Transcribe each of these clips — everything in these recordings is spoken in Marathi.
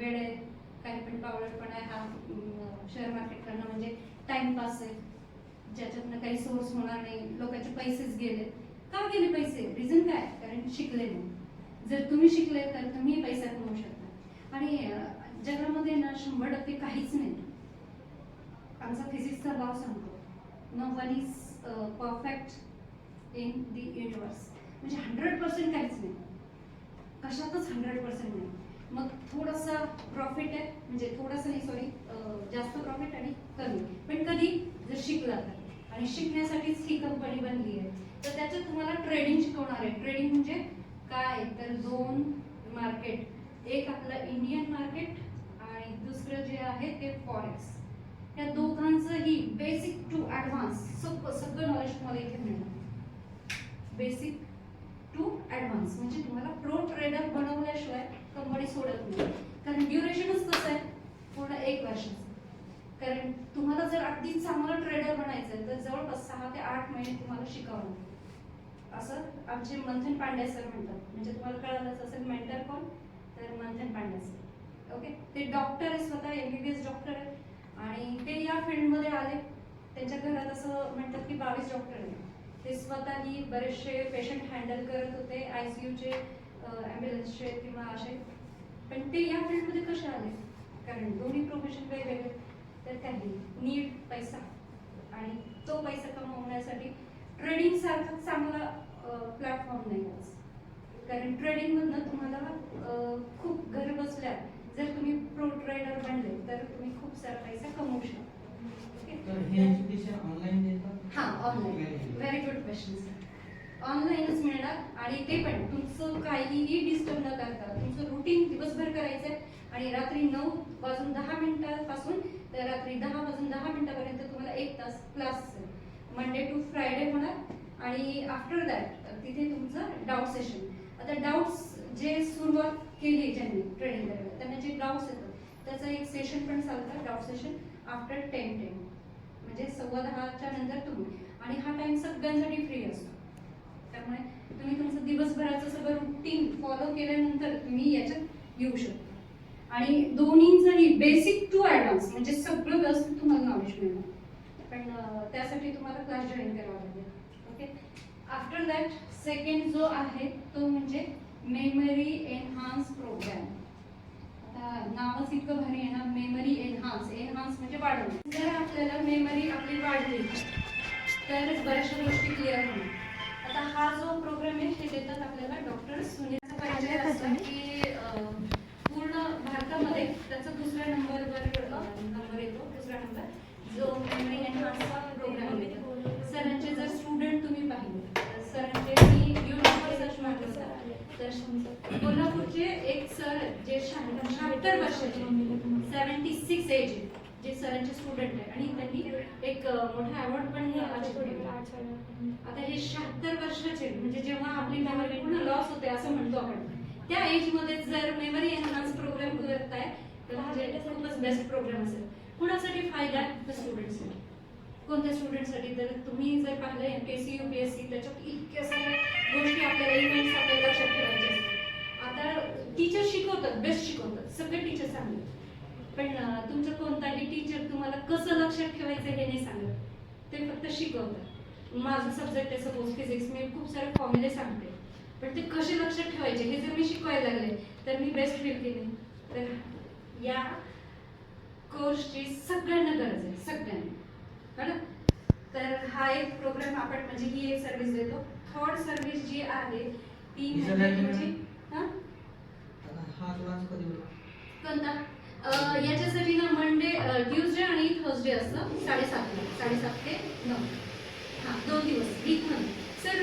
वेळ आहे काही पण पावडर आहे हा शेअर मार्केट करणं म्हणजे टाइमपास आहे. ज्याच्यातनं काही सोर्स होणार नाही लोकांचे पैसेच गेले का गेले पैसे? रिझन काय? कारण शिकले नाही जर तुम्ही शिकले तर तुम्ही पैसा कमवू शकता. आणि जगामध्ये ना शंभर टक्के काहीच नाही. आमचा फिजिक्सचा भाव सांगतो. No one is perfect in the universe म्हणजे हंड्रेड पर्सेंट काहीच नाही. कशातच हंड्रेड पर्सेंट नाही. मग थोडासा प्रॉफिट आहे. म्हणजे थोडासा नाही सॉरी जास्त प्रॉफिट आणि कमी. पण कधी जर शिकला तर आणि शिकण्यासाठीच ही कंपनी बनली आहे तर त्याच्यात तुम्हाला ट्रेडिंग शिकवणार आहे. ट्रेडिंग म्हणजे काय? तर दोन मार्केट एक आपलं इंडियन मार्केट आणि दुसरं जे आहे ते फॉरेक्स या दोघांचंही बेसिक टू ॲडव्हान्स सोपं सगळं नॉलेज तुम्हाला इथे मिळणार. बेसिक ॲडव्हान्स म्हणजे तुम्हाला प्रो ट्रेडर बनवल्याशिवाय कंपनी सोडत नाही. कारण ड्युरेशनच कसं आहे. पूर्ण एक वर्षाचं. कारण तुम्हाला जर अगदी चांगला ट्रेडर बनायचं आहे तर जवळपास सहा ते आठ महिने तुम्हाला शिकावं लागेल. असं आमचे मंथन पांडे सर म्हणतात. म्हणजे तुम्हाला कळालंच असेल मेंटर कोण? तर मंथन पांडे सर ओके ते डॉक्टर आहे स्वतः M B B S doctor आहे. आणि ते या फील्डमध्ये आले. त्यांच्या घरात असं म्हणतात की बावीस डॉक्टर आहे ते स्वतःही बरेचसे पेशंट हँडल करत होते आय सी यूचे ॲम्ब्युलन्सचे किंवा असे. पण ते या फील्डमध्ये कसे आले? कारण दोन्ही प्रोफेशन वेगवेगळे. तर त्यांनी नीड पैसा आणि तो पैसा कमवण्यासाठी ट्रेडिंग सारखा चांगला प्लॅटफॉर्म नाही आज. कारण ट्रेडिंगमधनं तुम्हाला खूप घर बसल्या. जर तुम्ही प्रो ट्रेडर बनले तर तुम्ही खूप सारा पैसा कमवू शकता. तर हे एज्युकेशन ऑनलाईन देतात? हा online very good question sir ऑनलाईनच मिळणार आणि ते पण. तुमचं काहीही डिस्टर्ब न करता तुमचं रुटीन दिवसभर करायचंय आणि रात्री नऊ वाजून दहा मिनिटापासून तर रात्री दहा वाजून दहा मिनिटापर्यंत तुम्हाला एक तास क्लास मंडे टू फ्रायडे होणार आणि आफ्टर दॅट तिथे तुमचं डाऊट सेशन आता डाऊट्स जे सुरुवात केली ज्यांनी ट्रेनिंग करायला त्यांना जे डाऊट्स येतात त्याचं एक सेशन पण चालतं doubt session after ten ten म्हणजे सव्वा दहाच्या नंतर तुम्ही. आणि हा टाइम सगळ्यांसाठी फ्री असतो. त्यामुळे तुम्ही तुमचं दिवसभराचं सगळं रुटीन फॉलो केल्यानंतर तुम्ही याच्यात येऊ शकता. आणि दोन्हींचंही बेसिक टू ॲडव्हान्स म्हणजे सगळं व्यवस्थित तुम्हाला नॉलेज मिळणार. पण त्यासाठी तुम्हाला क्लास जॉईन करावा लागेल. ओके आफ्टर दॅट सेकंड जो आहे तो म्हणजे मेमरी एनहान्स प्रोग्राम नावच इतकं भारी आहे ना मेमरी एनहान्स एनहान्स म्हणजे वाढवणे. जर आपल्याला मेमरी आपली वाढली तर बऱ्याचशा गोष्टी क्लिअर होणार. आता हा जो प्रोग्राम आहे हे देतात आपल्याला डॉक्टर सुनीलचा परिचय असला की पूर्ण भारतामध्ये त्याचा दुसऱ्या नंबरवर नंबर येतो दुसरा नंबर जो मेमरी एनहान्सचा शहात्तर वर्षाचे. सेव्हन्टी सिक्स एज जे सरांचे स्टुडंट आहे. आणि त्यांनी एक मोठा अवॉर्ड पण. आता हे शहात्तर वर्षाचे म्हणजे जेव्हा आपली मेमरी पूर्ण लॉस होते असं म्हणतो आपण. त्या एजमध्ये जर मेमरी एनहान्स प्रोग्राम करताय तर म्हणजे खूपच बेस्ट प्रोग्राम असेल. कुणासाठी फायदा तर स्टुडंटसाठी कोणत्या स्टुडंटसाठी तर तुम्ही जर पाहिलं M P S C U P S C त्याच्यात इतक्या साऱ्या गोष्टी आपल्याला इव्हेंट्स आपल्याला लक्षात ठेवायचे आता टीचर शिकवतात बेस्ट शिकवतात. सगळे टीचर चांगले पण तुमचं कोणताही टीचर तुम्हाला कसं लक्षात ठेवायचं हे नाही सांगत. ते फक्त शिकवतात. माझं सब्जेक्ट आहे सपोज फिजिक्स मी खूप सारे फॉर्म्युले सांगते. पण ते कसे लक्षात ठेवायचे हे जर मी शिकवायला लागले तर मी बेस्ट फील केली. तर या कोर्सची सगळ्यांना गरज आहे सगळ्यांना. कळलं तर हा एक प्रोग्राम आपण म्हणजे ही एक सर्व्हिस देतो. थर्ड सर्व्हिस जी आहे ती म्हणजे तुमची हा? हा क्लास कधी होता कोणता याच्यासाठी ना मंडे ट्यूजडे आणि थर्सडे असतं साडेसातला साडेसात ते नऊ. हां दोन दिवस वीक सर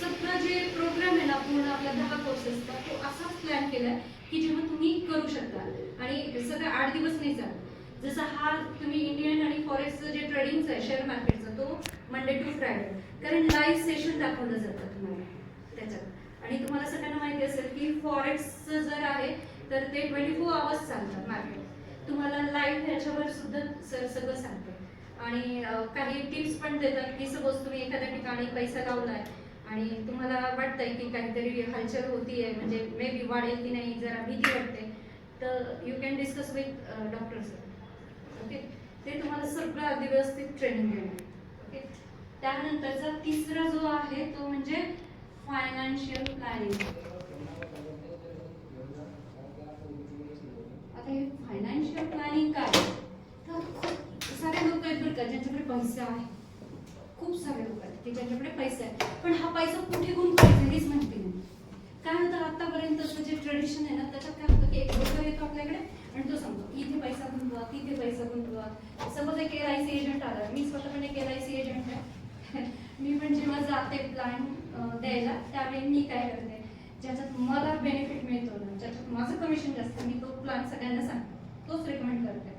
सगळं जे प्रोग्राम आहे ना पूर्ण आपल्या दहा कोर्सेसचा तो असाच प्लॅन केला आहे की जेव्हा तुम्ही करू शकता. आणि सगळं आठ दिवस नाही चालत. जसं हा तुम्ही इंडियन आणि फॉरेस्टचं जे ट्रेडिंगचं आहे शेअर मार्केटचा तो मंडे टू फ्रायडे कारण लाईव्ह सेशन दाखवलं जातं तुम्हाला. आणि तुम्हाला सगळ्यांना माहिती असेल की फॉरेक्सचं जर आहे तर ते ट्वेंटी फोर आवर्स चालतात मार्केट तुम्हाला लाईव्ह ह्याच्यावर सुद्धा सर सगळं सांगते. आणि काही टिप्स पण देतात की सपोज तुम्ही एखाद्या ठिकाणी पैसा लावलाय आणि तुम्हाला वाटतंय की काहीतरी हलचल होतीये म्हणजे मे बी वाढेल की नाही जरा भीती वाटते तर you can discuss with doctor sir okay ते तुम्हाला सगळं अगदी व्यवस्थित ट्रेनिंग देणार. ओके त्यानंतरचा तिसरा जो आहे तो म्हणजे फायनान्शियल प्लॅनिंग आता हे फायनान्शियल प्लॅनिंग काय? तर खूप सारे लोक आहेत बरं का ज्यांच्याकडे पैसा आहे. खूप सारे लोक आहेत की ज्यांच्याकडे पैसा आहे. पण हा पैसा कुठे गुंतवायचा हेच माहिती नाही. काय होतं आतापर्यंतचं जे ट्रेडिशन आहे ना त्याच्यात काय होतं की एक लोक येतो आपल्याकडे आणि तो सांगतो इथे पैसा गुंतवा तिथे पैसा गुंतवा. समज एक एल आय सी एजंट आला मी स्वतः पण एक एल आय सी एजंट आहे. मी पण जेव्हा जाते प्लॅन द्यायला त्यावेळी मी काय करते ज्याच्यात मला बेनिफिट मिळतो ना ज्याच्यात माझं कमिशन जास्त मी तो प्लॅन सगळ्यांना सांगते. तोच रेकमेंड करते.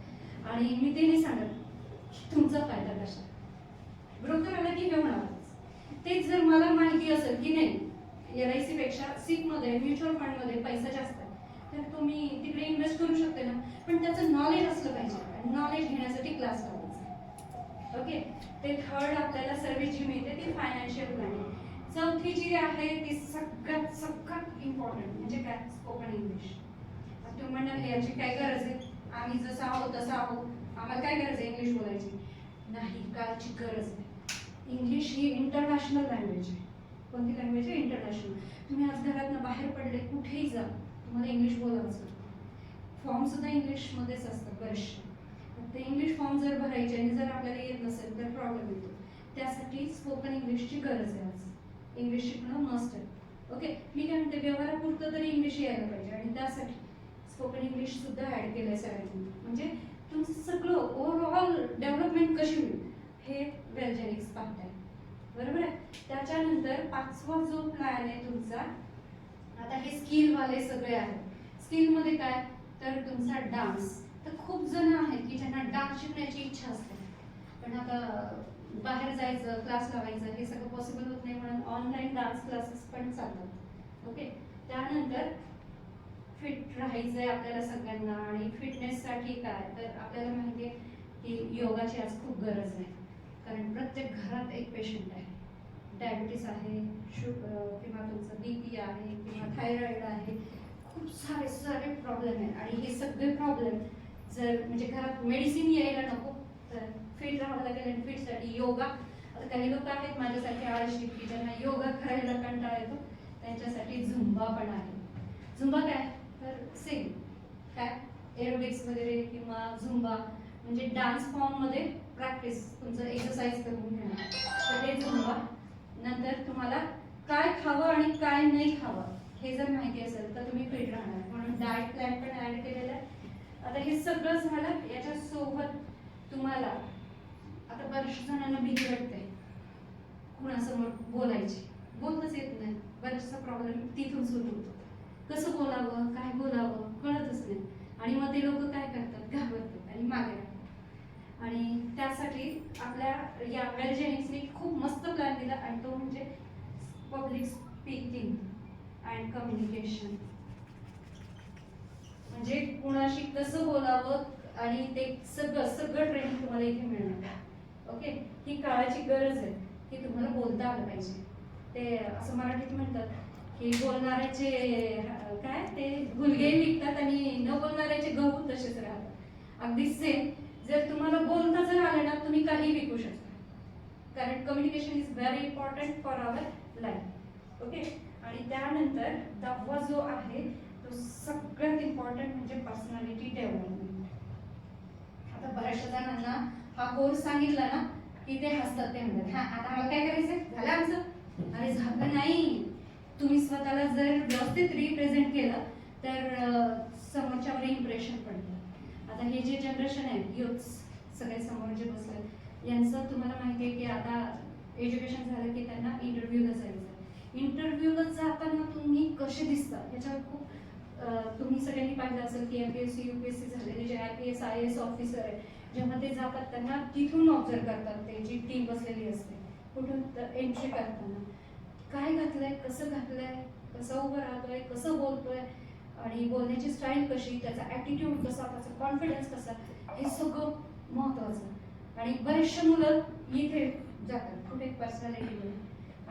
आणि मी ते नाही सांगत तुमचा फायदा कशा ब्रोकर आला की हे होणारच तेच जर मला माहिती असेल की नाही एल आय सी पेक्षा सिकमध्ये म्युच्युअल फंडमध्ये पैसा जास्त आहे तर तुम्ही तिकडे इन्व्हेस्ट करू शकते ना. पण त्याचं नॉलेज असलं पाहिजे. नॉलेज घेण्यासाठी क्लास लावायचा ओके ते थर्ड आपल्याला सर्व्हिस जी मिळते ती फायनान्शियल प्लॅनिंग चौथी जी आहे ती सगळ्यात सगळ्यात इम्पॉर्टंट म्हणजे काय? स्पोकन इंग्लिश तुम्ही म्हणाल याची काय गरज आहे? आम्ही जसं आहोत तसं आहोत. आम्हाला काय गरज आहे? इंग्लिश बोलायची. नाही कालची गरज आहे इंग्लिश ही इंटरनॅशनल लँग्वेज आहे. कोणती लँग्वेज आहे? इंटरनॅशनल तुम्ही आज घरातनं बाहेर पडले कुठेही जा. तुम्हाला इंग्लिश बोलावंच लागतं. फॉर्म सुद्धा इंग्लिशमध्येच असतात बरेचसे. ते इंग्लिश फॉर्म जर भरायचे आणि जर आपल्याला येत नसेल तर प्रॉब्लेम येतो. त्यासाठी स्पोकन इंग्लिशची गरज आहे आज. इंग्लिश शिकणं मस्ट आहे. ओके मी काय म्हणते व्यवहारापुरतं तरी इंग्लिश यायला पाहिजे. आणि त्यासाठी स्पोकन इंग्लिश सुद्धा ऍड केलंय सगळ्यांनी म्हणजे तुमचं सगळं ओव्हरऑल डेव्हलपमेंट कशी होईल हे वेलजेनिक्स पाहताय. बरोबर आहे? त्याच्यानंतर पाचवा जो प्लॅन आहे तुमचा आता हे स्किलवाले सगळे आहेत. स्किलमध्ये काय? तर तुमचा डान्स तर खूप जण आहेत की ज्यांना डान्स शिकण्याची इच्छा असते. पण आता बाहेर जायचं क्लास लावायचं हे सगळं पॉसिबल होत नाही म्हणून ऑनलाईन डान्स क्लासेस पण चालतात. ओके त्यानंतर फिट राहायचंय आपल्याला सगळ्यांना आणि फिटनेससाठी काय? तर आपल्याला माहिती आहे की योगाची आज खूप गरज आहे. कारण प्रत्येक घरात एक पेशंट आहे. डायबिटीस आहे शुगर किंवा तुमचं बी पी आहे किंवा थायरॉईड आहे. खूप सारे सारे प्रॉब्लेम आहेत. आणि हे सगळे प्रॉब्लेम जर म्हणजे घरात मेडिसिन यायला नको तर फिट राहावं लागेल आणि फिटसाठी योगा. आता काही लोक आहेत माझ्यासाठी आळशी की ज्यांना योगा करायला कंटाळा येतो त्यांच्यासाठी झुंबा पण आहे. झुंबा काय? तर सेम काय? एरोबिक्स वगैरे किंवा झुंबा. म्हणजे डान्स फॉर्ममध्ये प्रॅक्टिस तुमचं एक्सरसाइज करून घेणार. तर ते झुंबा. नंतर तुम्हाला काय खावं आणि काय नाही खावं हे जर माहिती असेल तर तुम्ही फिट राहणार. म्हणून डाएट प्लॅन पण ऍड केलेला आहे. आता हे सगळं झालं. याच्यासोबत तुम्हाला आता बऱ्याचशा जणांना भीती वाटते. कुणासमोर बोलायची. बोलतच येत नाही. बऱ्याचसा प्रॉब्लेम तिथून सुरू होतो. कसं बोलावं? काय बोलावं? कळतच नाही. आणि मग ते लोक काय करतात? घाबरतात आणि मागे राहतात. आणि त्यासाठी आपल्या या वेलजेनिक्सने खूप मस्त प्लॅन दिला आणि तो म्हणजे पब्लिक स्पीकिंग अँड कम्युनिकेशन म्हणजे कुणाशी कसं बोलावं आणि ते सगळं सगळं ट्रेनिंग तुम्हाला इथे मिळणार. ओके? ही काळाची गरज आहे. की तुम्हाला बोलता आलं पाहिजे. ते असं मराठीत म्हणतात की बोलणाऱ्याचे काय? ते गुलगे निघतात आणि न बोलणाऱ्याचे गहू तसेच राहतात. अगदी सेम जर तुम्हाला बोलता जर आलं ना तुम्ही काही विकू शकता. कारण communication is very important for our life okay? आणि त्यानंतर दहावा जो आहे तो सगळ्यात इम्पॉर्टंट म्हणजे पर्सनॅलिटी डेव्हलपमेंट आता बऱ्याचशा जणांना हा कोर्स सांगितला ना की ते हसतात ते म्हणतात. हा आता आम्हाला काय करायचं झालं आमचं. अरे झालं नाही. तुम्ही स्वतःला जर व्यवस्थित रिप्रेझेंट केलं तर समोरच्यावर इम्प्रेशन पडतं. आता हे जे जनरेशन आहे युथ सगळे समोर जे बसले यांचं तुम्हाला माहिती आहे की आता एज्युकेशन झालं की त्यांना इंटरव्ह्यूला जायचं. इंटरव्ह्यूला जाताना तुम्ही कसे दिसता? याच्यावर खूप तुम्ही सगळ्यांनी पाहिलं असेल की एमपीएससी सी झालेले जे I P S I S officer आहे जेव्हा ते जातात त्यांना तिथून ऑब्झर्व करतात ते जी टीम बसलेली असते. कुठून? एंट्री करताना. काय घातलंय? कसं घातलंय? कसं उभं राहतोय? कसं बोलतोय? आणि बोलण्याची स्टाईल कशी? त्याचा ॲटिट्यूड कसा? त्याचा कॉन्फिडन्स कसा? हे सगळं महत्त्वाचं आणि बरेचसे मुलं इथे जातात कुठे पर्सनॅलिटीमध्ये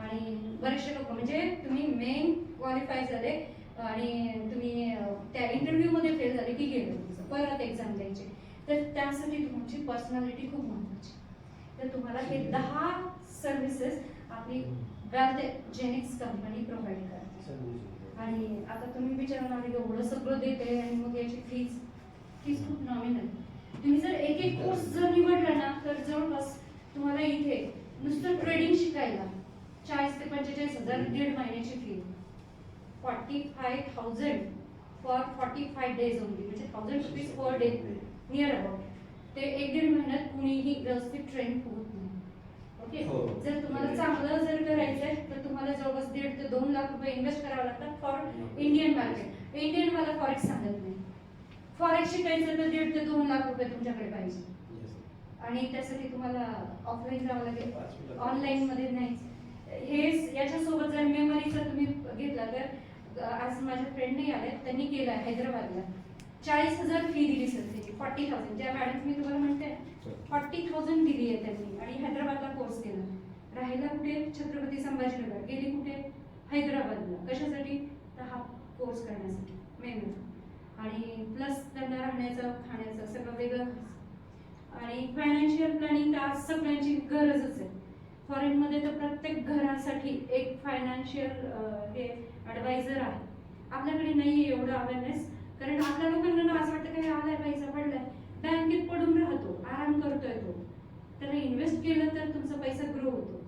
आणि बरेचसे लोक म्हणजे तुम्ही मेन क्वालिफाय झाले आणि तुम्ही त्या इंटरव्ह्यूमध्ये फेल झाले की गेलं. तुमचं परत एक्झाम द्यायची. तर त्यासाठी तुमची पर्सनॅलिटी खूप महत्वाची तर तुम्हाला हे दहा सर्व्हिसेस आपली वेल्थ जेनिक्स कंपनी प्रोव्हाइड करते. आणि आता तुम्ही विचारणार एवढं सगळं देते आणि मग याची फीज फीज खूप नॉमिनल तुम्ही जर एक एक कोर्स जर निवडला ना तर जवळपास तुम्हाला इथे नुसतं ट्रेडिंग शिकायला चाळीस ते पंचेचाळीस हजार दीड महिन्याची fee forty five thousand for forty five days only म्हणजे thousand rupees per day near about ते एक दीड महिन्यात कुणीही व्यवस्थित ट्रेन होत नाही. ओके हो. जर तुम्हाला चांगलं जर करायचंय तर तुम्हाला जवळपास दीड ते दोन लाख रुपये इन्व्हेस्ट करावे लागतात फॉर इंडियन मार्केट इंडियन मला फॉरेक्स सांगत नाही. फॉरेक्स शिकायचं तर दीड ते दोन लाख रुपये तुमच्याकडे पाहिजे. आणि त्यासाठी तुम्हाला ऑफलाईन जावं लागेल. ऑनलाईन मध्ये नाही. हे याच्यासोबत जर मेमरीचा तुम्ही घेतला तर आज माझ्या फ्रेंडने आले त्यांनी केलं हैदराबादला. चाळीस हजार फी दिली सर त्याची फॉर्टी थाउजंड ज्या मॅडम मी तुम्हाला म्हणते फॉर्टी थाउजंड दिली आहे त्यांनी आणि हैदराबादला कोर्स केला. राहायला कुठे? छत्रपती संभाजीनगर. गेली कुठे? हैदराबादला. कशासाठी? तर हा कोर्स करण्यासाठी मेमरी आणि प्लस त्यांना राहण्याचं खाण्याचं सगळं वेगळं आणि फायनान्शियल प्लॅनिंग तर आज सगळ्यांची गरजच आहे. फॉरेनमध्ये तर प्रत्येक घरासाठी एक फायनान्शियल हे ॲडवायझर आहे. आपल्याकडे नाही आहे एवढं अवेअरनेस कारण आपल्या लोकांना ना असं वाटतं काही आलाय पैसा पडलाय बँकेत पडून राहतो आराम करतोय तो. त्याला इन्व्हेस्ट केलं तर तुमचा पैसा ग्रो होतो.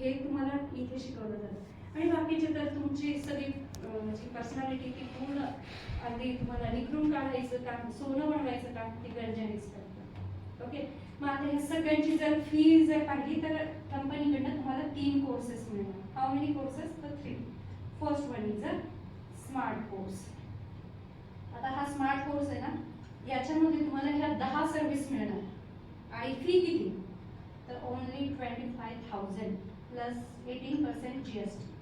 हे तुम्हाला इथे शिकवलं जातं. आणि बाकीचे तर तुमची सगळी जी पर्सनॅलिटी ती पूर्ण अगदी तुम्हाला निखरून काढायचं काम सोनं बनवायचं काम ती गरजेनेच करतात. ओके? मग आता ह्या सगळ्यांची जर फी जर पाहिली तर कंपनीकडनं तुम्हाला तीन कोर्सेस मिळणार. हाऊ मेनी कोर्सेस तर three first one is a smart course आता हा स्मार्ट कोर्स आहे ना याच्यामध्ये तुम्हाला ह्या दहा सर्व्हिस मिळणार. आणि फी किती? तर only twenty five thousand plus eighteen percent G S T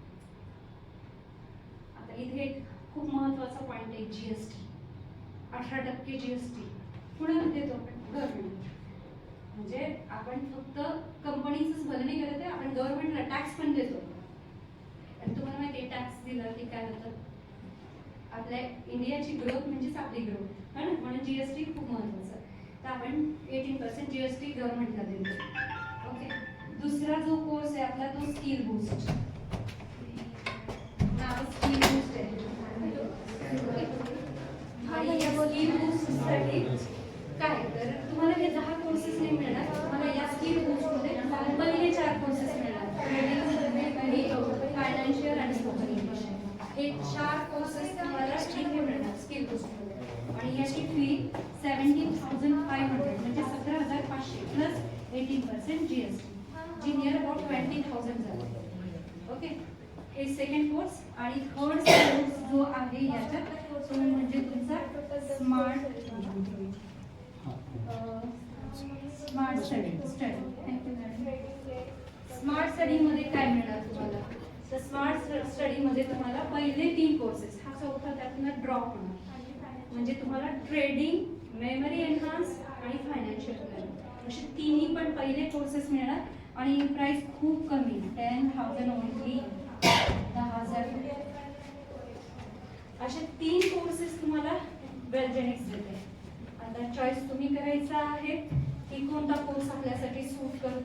आता इथे एक खूप महत्त्वाचा पॉईंट आहे जी एस टी अठरा टक्के जी एस टी कुणाला देतो आपण गव्हर्नमेंट म्हणजे आपण फक्त कंपनीचंच भलं नाही करत आहे आपण गव्हर्नमेंटला टॅक्स पण देतो. आणि तुम्हाला माहिती आहे टॅक्स दिला की काय होतं? आपल्या इंडियाची ग्रोथ म्हणजेच आपली ग्रोथ है ना? म्हणून जीएसटी खूप महत्वाचं. आहे. तर आपण एटीन पर्सेंट जीएसटी गव्हर्नमेंटला देतो ओके दुसरा जो कोर्स आहे आपला तो स्किल बूस्ट नाव स्किल बूस्ट आहे. स्किल बूस्टसाठी काय? तर तुम्हाला हे दहा कोर्सेस नाही मिळणार. तुम्हाला या स्किल बूस्टमध्ये पहिले चार कोर्सेस मिळणार. फायनान्शियल आणि स्पोकन इंग्लिश हे चार कोर्सेस तुम्हाला इथे मिळणार स्किल बूस्टमध्ये आणि याची fee seventeen thousand five hundred म्हणजे सतरा हजार पाचशे plus eighteen percent G S T G near about twenty thousand झालं. ओके हे सेकंड कोर्स आणि थर्ड कोर्स जो आहे याच्यात तो म्हणजे तुमचा smart smart study study smart स्टडीमध्ये काय मिळणार तुम्हाला? तर स्मार्ट स्टडीमध्ये तुम्हाला पहिले तीन कोर्सेस हा चौथा त्यातून ड्रॉप होणार. म्हणजे तुम्हाला ट्रेडिंग मेमरी एन्हान्स आणि फायनान्शियल प्लॅनिंग असे तिन्ही पण पहिले कोर्सेस मिळणार आणि प्राईस खूप कमी टेन थाउजंड ओनली दहा हजार असे तीन कोर्सेस तुम्हाला वेलजेनिक्स देते. आता चॉईस तुम्ही करायचा आहे की कोणता कोर्स आपल्यासाठी सूट करतो